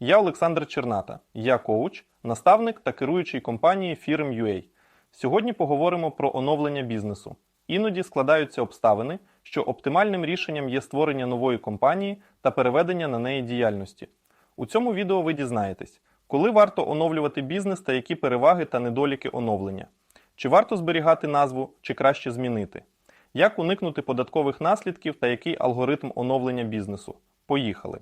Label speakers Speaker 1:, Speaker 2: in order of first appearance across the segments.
Speaker 1: Я Олександр Черната, я коуч, наставник та керуючий компанії Firm.ua. Сьогодні поговоримо про оновлення бізнесу. Іноді складаються обставини, що оптимальним рішенням є створення нової компанії та переведення на неї діяльності. У цьому відео ви дізнаєтесь, коли варто оновлювати бізнес та які переваги та недоліки оновлення, чи варто зберігати назву, чи краще змінити, як уникнути податкових наслідків та який алгоритм оновлення бізнесу. Поїхали!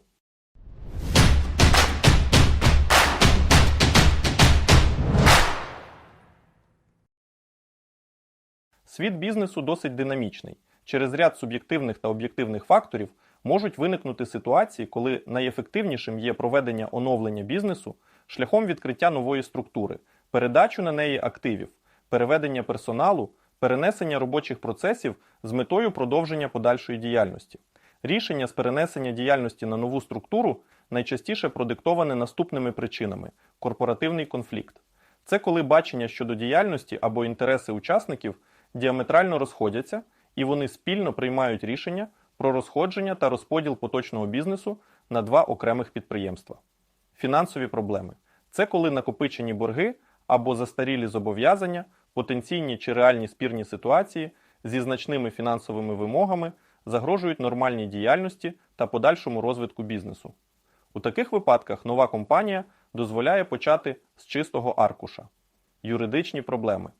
Speaker 1: Світ бізнесу досить динамічний. Через ряд суб'єктивних та об'єктивних факторів можуть виникнути ситуації, коли найефективнішим є проведення оновлення бізнесу шляхом відкриття нової структури, передачу на неї активів, переведення персоналу, перенесення робочих процесів з метою продовження подальшої діяльності. Рішення з перенесення діяльності на нову структуру найчастіше продиктоване наступними причинами: корпоративний конфлікт. Це коли бачення щодо діяльності або інтереси учасників діаметрально розходяться, і вони спільно приймають рішення про розходження та розподіл поточного бізнесу на два окремих підприємства. Фінансові проблеми це коли накопичені борги або застарілі зобов'язання, потенційні чи реальні спірні ситуації зі значними фінансовими вимогами загрожують нормальній діяльності та подальшому розвитку бізнесу. У таких випадках нова компанія дозволяє почати з чистого аркуша. Юридичні проблеми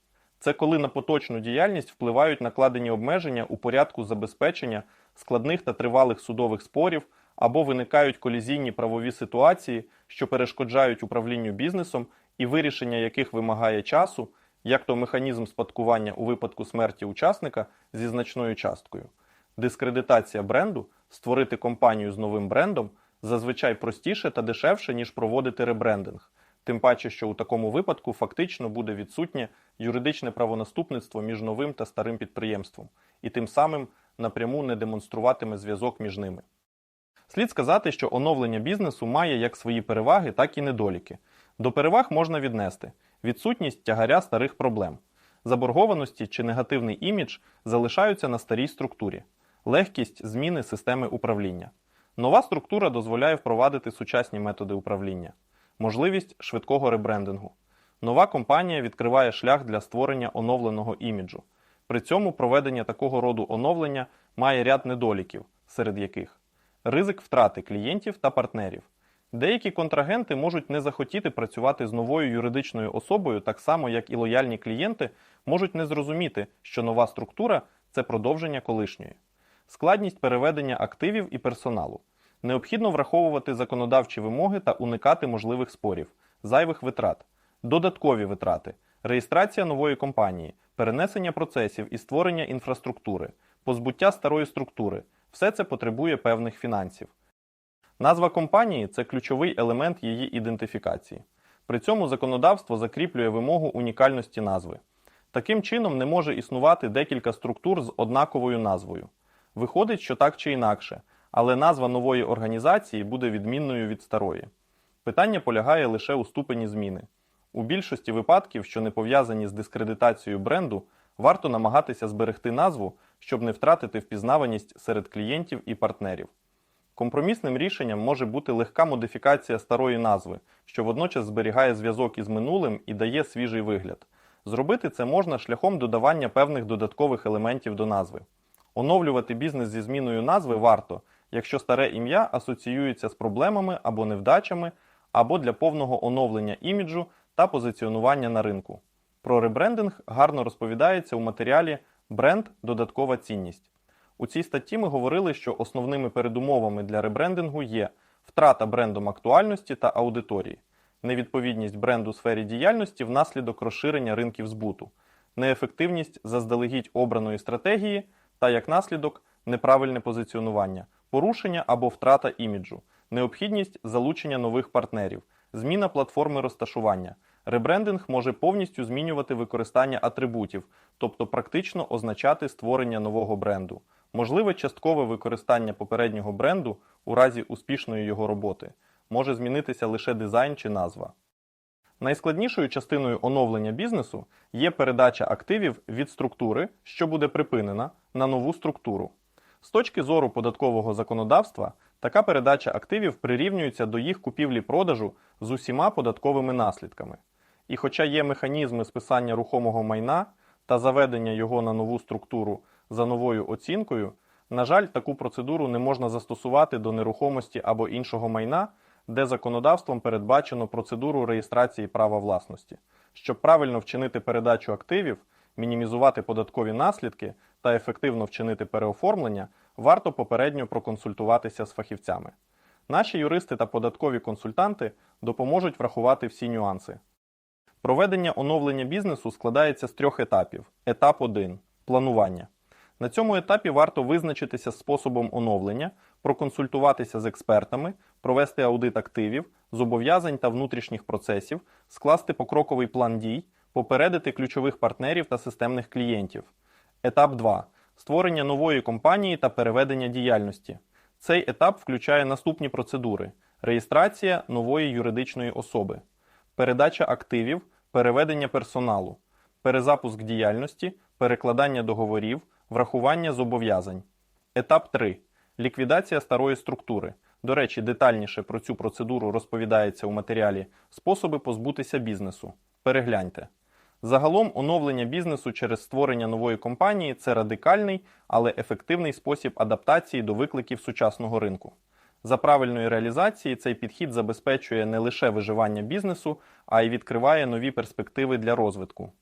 Speaker 1: це коли на поточну діяльність впливають накладені обмеження у порядку забезпечення складних та тривалих судових спорів або виникають колізійні правові ситуації, що перешкоджають управлінню бізнесом і вирішення яких вимагає часу, як то механізм спадкування у випадку смерті учасника зі значною часткою. Дискредитація бренду, створити компанію з новим брендом зазвичай простіше та дешевше, ніж проводити ребрендинг. Тим паче, що у такому випадку фактично буде відсутнє юридичне правонаступництво між новим та старим підприємством, і тим самим напряму не демонструватиме зв'язок між ними. Слід сказати, що оновлення бізнесу має як свої переваги, так і недоліки. До переваг можна віднести відсутність тягаря старих проблем, заборгованості чи негативний імідж залишаються на старій структурі, легкість зміни системи управління. Нова структура дозволяє впровадити сучасні методи управління, можливість швидкого ребрендингу. Нова компанія відкриває шлях для створення оновленого іміджу. При цьому проведення такого роду оновлення має ряд недоліків, серед яких ризик втрати клієнтів та партнерів. Деякі контрагенти можуть не захотіти працювати з новою юридичною особою, так само як і лояльні клієнти можуть не зрозуміти, що нова структура це продовження колишньої. Складність переведення активів і персоналу. Необхідно враховувати законодавчі вимоги та уникати можливих спорів, зайвих витрат, додаткові витрати, реєстрація нової компанії, перенесення процесів і створення інфраструктури, позбуття старої структури все це потребує певних фінансів. Назва компанії це ключовий елемент її ідентифікації. При цьому законодавство закріплює вимогу унікальності назви. Таким чином не може існувати декілька структур з однаковою назвою. Виходить, що так чи інакше, але назва нової організації буде відмінною від старої. Питання полягає лише у ступені зміни. У більшості випадків, що не пов'язані з дискредитацією бренду, варто намагатися зберегти назву, щоб не втратити впізнаваність серед клієнтів і партнерів. Компромісним рішенням може бути легка модифікація старої назви, що водночас зберігає зв'язок із минулим і дає свіжий вигляд. Зробити це можна шляхом додавання певних додаткових елементів до назви. Оновлювати бізнес зі зміною назви варто, якщо старе ім'я асоціюється з проблемами або невдачами, або для повного оновлення іміджу та позиціонування на ринку. Про ребрендинг гарно розповідається у матеріалі Бренд додаткова цінність. У цій статті ми говорили, що основними передумовами для ребрендингу є втрата брендом актуальності та аудиторії, невідповідність бренду сфері діяльності внаслідок розширення ринків збуту, неефективність заздалегідь обраної стратегії та як наслідок неправильне позиціонування, порушення або втрата іміджу, необхідність залучення нових партнерів, зміна платформи розташування. Ребрендинг може повністю змінювати використання атрибутів, тобто практично означати створення нового бренду. Можливе часткове використання попереднього бренду у разі успішної його роботи. Може змінитися лише дизайн чи назва. Найскладнішою частиною оновлення бізнесу є передача активів від структури, що буде припинена, на нову структуру. З точки зору податкового законодавства, Така передача активів прирівнюється до їх купівлі-продажу з усіма податковими наслідками. І хоча є механізми списання рухомого майна та заведення його на нову структуру за новою оцінкою, на жаль, таку процедуру не можна застосувати до нерухомості або іншого майна, де законодавством передбачено процедуру реєстрації права власності. Щоб правильно вчинити передачу активів, мінімізувати податкові наслідки та ефективно вчинити переоформлення, варто попередньо проконсультуватися з фахівцями. Наші юристи та податкові консультанти допоможуть врахувати всі нюанси. Проведення оновлення бізнесу складається з трьох етапів. Етап 1 планування. На цьому етапі варто визначитися способом оновлення, проконсультуватися з експертами, провести аудит активів, зобов'язань та внутрішніх процесів, скласти покроковий план дій, попередити ключових партнерів та системних клієнтів. Етап 2 створення нової компанії та переведення діяльності. Цей етап включає наступні процедури: реєстрація нової юридичної особи, передача активів, переведення персоналу, перезапуск діяльності, перекладання договорів, врахування зобов'язань. Етап 3. Ліквідація старої структури. До речі, детальніше про цю процедуру розповідається у матеріалі Способи позбутися бізнесу. Перегляньте. Загалом оновлення бізнесу через створення нової компанії це радикальний, але ефективний спосіб адаптації до викликів сучасного ринку. За правильної реалізації цей підхід забезпечує не лише виживання бізнесу, а й відкриває нові перспективи для розвитку.